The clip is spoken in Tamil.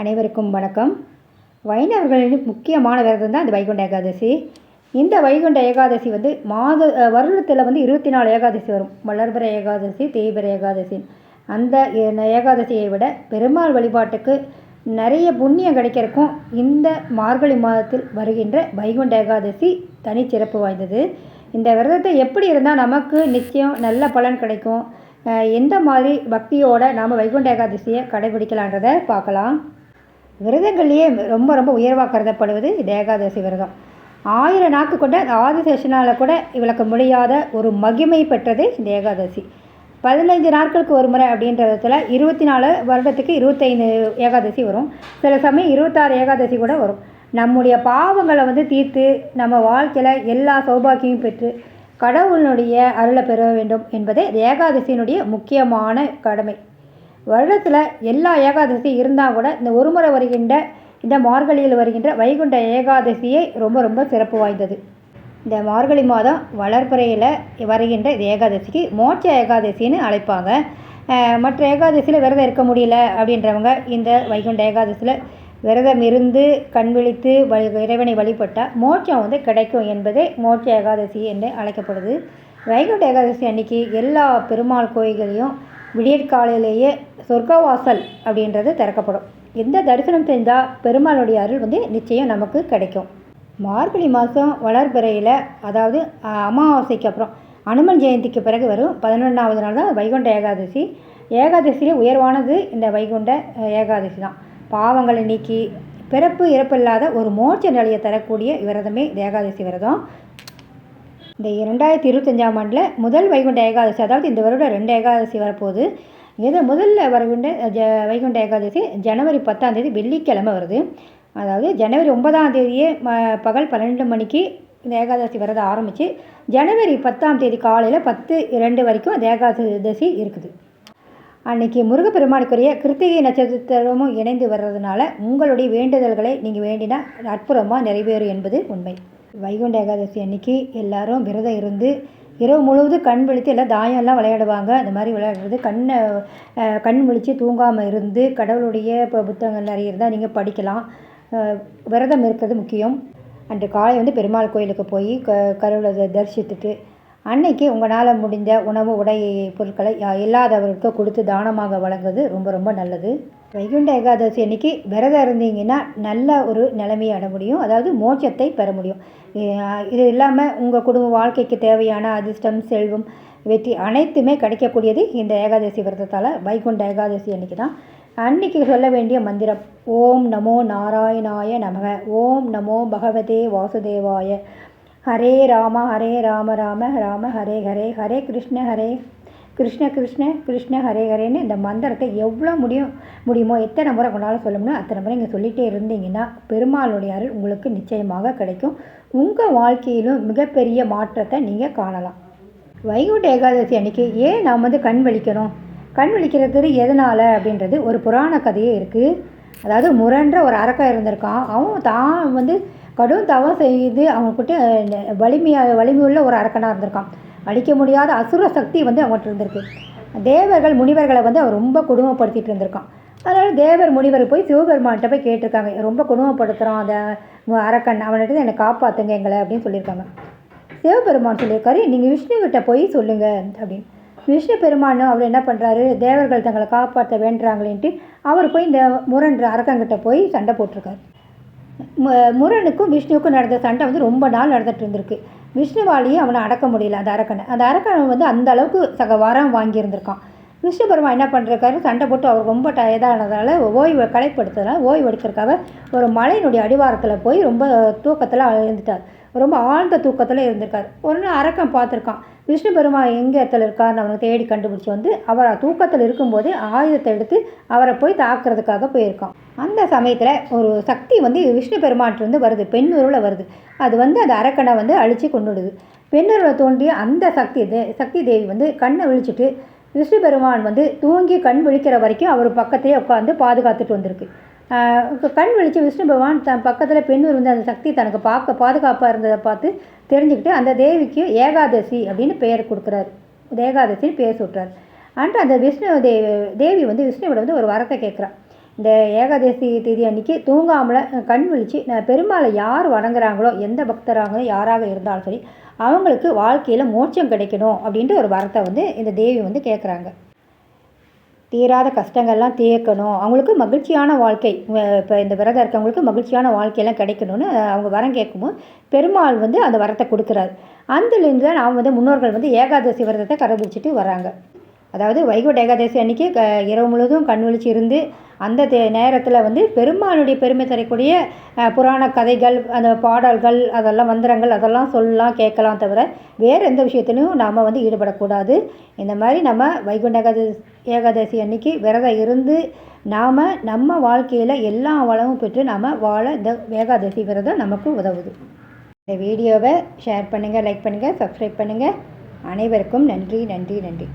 அனைவருக்கும் வணக்கம். வைணவர்களின் முக்கியமான விரதம் தான் இந்த வைகுண்ட ஏகாதசி. இந்த வைகுண்ட ஏகாதசி வந்து மாத வருடத்தில் வந்து இருபத்தி நாலு ஏகாதசி வரும். வளர்பிற ஏகாதசி தேய்பிற ஏகாதசி. அந்த ஏகாதசியை விட பெருமாள் வழிபாட்டுக்கு நிறைய புண்ணியம் கிடைக்கிறக்கும் இந்த மார்கழி மாதத்தில் வருகின்ற வைகுண்ட ஏகாதசி தனிச்சிறப்பு வாய்ந்தது. இந்த விரதத்தை எப்படி இருந்தால் நமக்கு நிச்சயம் நல்ல பலன் கிடைக்கும். எந்த மாதிரி பக்தியோடு நாம் வைகுண்ட ஏகாதசியை கடைபிடிக்கலான்றதை பார்க்கலாம். விரதங்கள்லேயே ரொம்ப ரொம்ப உயர்வாக கருதப்படுவது இந்த ஏகாதசி விரதம். ஆயிரம் நாக்கு கொண்ட ஆதிசேஷனால் கூட விளக்க முடியாத ஒரு மகிமை பெற்றது இந்த ஏகாதசி. பதினைஞ்சு நாட்களுக்கு ஒரு முறை அப்படின்ற விதத்தில் இருபத்தி நாலு வருடத்துக்கு இருபத்தைந்து ஏகாதசி வரும். சில சமயம் இருபத்தாறு ஏகாதசி கூட வரும். நம்முடைய பாவங்களை வந்து தீர்த்து நம்ம வாழ்க்கையில் எல்லா சௌபாக்கியமும் பெற்று கடவுளினுடைய அருளை பெற வேண்டும் என்பதே ஏகாதசியினுடைய முக்கியமான கடமை. வருடத்தில் எல்லா ஏகாதசி இருந்தால் கூட இந்த ஒரு முறை வருகின்ற இந்த மார்கழியில் வருகின்ற வைகுண்ட ஏகாதசியே ரொம்ப ரொம்ப சிறப்பு வாய்ந்தது. இந்த மார்கழி மாதம் வளர்ப்புறையில் வருகின்ற இந்த ஏகாதசிக்கு மோட்ச ஏகாதசின்னு அழைப்பாங்க. மற்ற ஏகாதசியில் விரதம் இருக்க முடியல அப்படின்றவங்க இந்த வைகுண்ட ஏகாதசியில் விரதம் இருந்து கண் விழித்து வழி இறைவனை வழிபட்டால் மோட்சம் வந்து கிடைக்கும் என்பதே மோட்ச ஏகாதசி என்று அழைக்கப்படுது. வைகுண்ட ஏகாதசி அன்னைக்கு எல்லா பெருமாள் கோயில்களையும் விடியற்காலையிலேயே சொர்க்கவாசல் அப்படின்றது திறக்கப்படும். எந்த தரிசனம் செஞ்சால் பெருமாளுடைய அருள் வந்து நிச்சயம் நமக்கு கிடைக்கும். மார்கழி மாதம் வளர்பிறையில் அதாவது அமாவாசைக்கு அப்புறம் அனுமன் ஜெயந்திக்கு பிறகு வரும் பதினொன்றாவது நாள் தான் வைகுண்ட ஏகாதசி. ஏகாதசியிலே உயர்வானது இந்த வைகுண்ட ஏகாதசி தான். பாவங்களை நீக்கி பிறப்பு இறப்பில்லாத ஒரு மோட்ச நிலையை தரக்கூடிய விரதமே இந்த ஏகாதசி விரதம். இந்த இரண்டாயிரத்தி இருபத்தஞ்சாம் ஆண்டில் முதல் வைகுண்ட ஏகாதசி அதாவது இந்த வருடம் ரெண்டு ஏகாதசி வரப்போகுது. இதை முதல்ல வரகுண்ட ஜ வைகுண்ட ஏகாதசி ஜனவரி பத்தாம் தேதி வெள்ளிக்கிழமை வருது. அதாவது ஜனவரி ஒன்பதாம் தேதியே ம பகல் பன்னெண்டு மணிக்கு இந்த ஏகாதசி வரத ஆரம்பித்து ஜனவரி பத்தாம் தேதி காலையில் பத்து இரண்டு வரைக்கும் அந்த ஏகாதசி இருக்குது. அன்றைக்கி முருகப்பெருமானுக்குரிய கிருத்திகை நட்சத்திரமும் இணைந்து வர்றதுனால உங்களுடைய வேண்டுதல்களை நீங்கள் வேண்டினா அற்புதமாக நிறைவேறும் என்பது உண்மை. வைகுண்ட ஏகாதசி அன்னைக்கு எல்லாரும் விரதம் இருந்து இரவு முழுவதும் கண் விழித்து எல்லாம் தாயம்லாம் விளையாடுவாங்க. அந்த மாதிரி விளையாடுறது. கண்ணை கண் விழித்து தூங்காமல் இருந்து கடவுளுடைய இப்போ புத்தகங்கள் நிறைய இருந்தால் நீங்கள் படிக்கலாம் விரதம் இருக்கிறது முக்கியம். அன்று காலை வந்து பெருமாள் கோயிலுக்கு போய் க கடவுளை தரிசித்துட்டு அன்னைக்கு உங்களால் முடிந்த உணவு உடை பொருட்களை இல்லாதவர்களுக்கு கொடுத்து தானமாக வழங்குவது ரொம்ப ரொம்ப நல்லது. வைகுண்ட ஏகாதசி அன்னைக்கு விரதம் இருந்தீங்கன்னா நல்ல ஒரு நிலைமையை அட முடியும். அதாவது மோட்சத்தை பெற முடியும். இது இல்லாமல் உங்கள் குடும்ப வாழ்க்கைக்கு தேவையான அதிர்ஷ்டம் செல்வம் வெற்றி அனைத்துமே கிடைக்கக்கூடியது இந்த ஏகாதசி விரதத்தால் வைகுண்ட ஏகாதசி அன்னைக்கு தான். அன்னைக்கு சொல்ல வேண்டிய மந்திரம் ஓம் நமோ நாராயணாய நமக ஓம் நமோ பகவதே வாசுதேவாய. ஹரே ராம ஹரே ராம ராம ராம ஹரே ஹரே ஹரே கிருஷ்ண ஹரே கிருஷ்ண கிருஷ்ண கிருஷ்ண ஹரே ஹரேன்னு இந்த மந்திரத்தை எவ்வளோ முடியும் முடியுமோ எத்தனை முறை கொண்டாலும் சொல்ல முடியும் அத்தனை முறை நீங்கள் சொல்லிகிட்டே இருந்தீங்கன்னா பெருமாளுடைய அருள் உங்களுக்கு நிச்சயமாக கிடைக்கும். உங்கள் வாழ்க்கையிலும் மிகப்பெரிய மாற்றத்தை நீங்கள் காணலாம். வைகுண்ட ஏகாதசி அன்னைக்கு ஏன் நாம் வந்து கண் வலிக்கணும் கண் விழிக்கிறது எதனால் அப்படின்றது ஒரு புராண கதையே இருக்குது அதாவது முரன்ற ஒரு அரக்கம் இருந்திருக்கான். அவன் தான் வந்து கடும் தவம் செய்து அவங்கக்கிட்ட வலிமையாக வலிமையுள்ள ஒரு அரக்கனாக இருந்திருக்கான். அழிக்க முடியாத அசுர சக்தி வந்து அவன்கிட்ட இருந்திருக்கு. தேவர்கள் முனிவர்களை வந்து அவர் ரொம்ப கொடுமைப்படுத்திட்டு இருந்திருக்கான். அதனால் தேவர் முனிவர் போய் சிவபெருமான்கிட்ட போய் கேட்டிருக்காங்க. ரொம்ப கொடுமைப்படுத்துகிறான் அந்த அரக்கன். அவன்கிட்ட என்னை காப்பாற்றுங்க எங்களை அப்படின்னு சொல்லியிருக்காங்க. சிவபெருமான் சொல்லியிருக்காரு நீங்கள் விஷ்ணுக்கிட்ட போய் சொல்லுங்கள் அப்படின்னு. விஷ்ணு பெருமானும் அவர் என்ன பண்ணுறாரு தேவர்கள் தங்களை காப்பாற்ற வேண்டுறாங்களேன்ட்டு அவர் போய் இந்த முரன்ற அரக்கங்கிட்ட போய் சண்டை போட்டிருக்காரு. மு- முரனுக்கும் விஷ்ணுவுக்கும் நடந்த சண்டை வந்து ரொம்ப நாள் நடந்துகிட்டு இருந்திருக்கு. விஷ்ணுவாலையும் அவனை அடக்க முடியல அந்த அரக்கனை. அந்த அரக்கனை வந்து அந்த அளவுக்கு சக வாரம் வாங்கியிருந்திருக்கான். விஷ்ணு பெருமான் என்ன பண்ணிருக்காரு சண்டை போட்டு அவர் ரொம்ப டயர்டானதால் ஓய்வு களைப்படுத்துறதுனால ஓய்வு எடுக்கிறக்காக ஒரு மலையினுடைய அடிவாரத்தில் போய் ரொம்ப தூக்கத்தில் எழுந்துட்டார் ரொம்ப ஆழ்ந்த தூக்கத்தில் இருந்திருக்கார். ஒரு நாள் அரக்கன் பார்த்துருக்கான். விஷ்ணு பெருமான் எங்கே இடத்துல இருக்காருன்னு அவனை தேடி கண்டுபிடிச்சி வந்து அவர் தூக்கத்தில் இருக்கும்போதே ஆயுதத்தை எடுத்து அவரை போய் தாக்குறதுக்காக போயிருக்கான். அந்த சமயத்தில் ஒரு சக்தி வந்து விஷ்ணு பெருமாட்டிருந்து வருது. பெண்ணூரில் வருது. அது வந்து அந்த அரக்கனை வந்து அழித்து கொண்டுடுது பெண்ணுருவில் தோன்றிய அந்த சக்தி தே சக்தி தேவி வந்து கண்ணை விழிச்சிட்டு விஷ்ணு பெருமான் வந்து தூங்கி கண் விழிக்கிற வரைக்கும் அவர் பக்கத்திலே உட்காந்து பாதுகாத்துட்டு வந்திருக்கு. கண் விழிச்சு விஷ்ணு பகவான் தன் பக்கத்தில் பெண் வந்து அந்த சக்தி தனக்கு பார்க்க பாதுகாப்பாக இருந்ததை பார்த்து தெரிஞ்சுக்கிட்டு அந்த தேவிக்கு ஏகாதசி அப்படின்னு பெயர் கொடுக்குறாரு. ஏகாதசின்னு பேர் சுட்டுறாரு. அன்று அந்த விஷ்ணு தேவி தேவி வந்து விஷ்ணுவோட வந்து ஒரு வரத்தை கேட்குறான் இந்த ஏகாதசி தேதி அன்னைக்கு தூங்காமல் கண் விழித்து பெருமாளை யார் வணங்குறாங்களோ எந்த பக்தராக யாராக இருந்தாலும் சரி அவங்களுக்கு வாழ்க்கையில் மோட்சம் கிடைக்கணும் அப்படின்ட்டு ஒரு வரத்தை வந்து இந்த தேவி வந்து கேட்குறாங்க. தீராத கஷ்டங்கள்லாம் தீர்க்கணும். அவங்களுக்கு மகிழ்ச்சியான வாழ்க்கை. இப்போ இந்த விரதம் இருக்கவங்களுக்கு மகிழ்ச்சியான வாழ்க்கையெல்லாம் கிடைக்கணும்னு அவங்க வரம் கேட்கும்போது பெருமாள் வந்து அந்த வரத்தை கொடுக்குறாரு. அந்தலேருந்து தான் நாம் வந்து முன்னோர்கள் வந்து ஏகாதசி விரதத்தை கடைபிடிச்சிட்டு வராங்க அதாவது வைகுண்ட ஏகாதசி அன்னைக்கு க இரவு முழுவதும் கண் விழிச்சு இருந்து அந்த தே நேரத்தில் வந்து பெருமாளுடைய பெருமை தரக்கூடிய புராண கதைகள் அந்த பாடல்கள் அதெல்லாம் மந்திரங்கள் அதெல்லாம் சொல்லலாம் கேட்கலாம் தவிர வேறு எந்த விஷயத்துலையும் நாம் வந்து ஈடுபடக்கூடாது. இந்த மாதிரி நம்ம வைகுண்ட ஏகாதசி ஏகாதசி அன்னைக்கு விரதம் இருந்து நாம் நம்ம வாழ்க்கையில் எல்லா வளமும் பெற்று நாம் வாழ இந்த ஏகாதசி விரதம் நமக்கு உதவுது. இந்த வீடியோவை ஷேர் பண்ணுங்கள் லைக் பண்ணுங்கள் சப்ஸ்கிரைப் பண்ணுங்கள் அனைவருக்கும் நன்றி நன்றி நன்றி.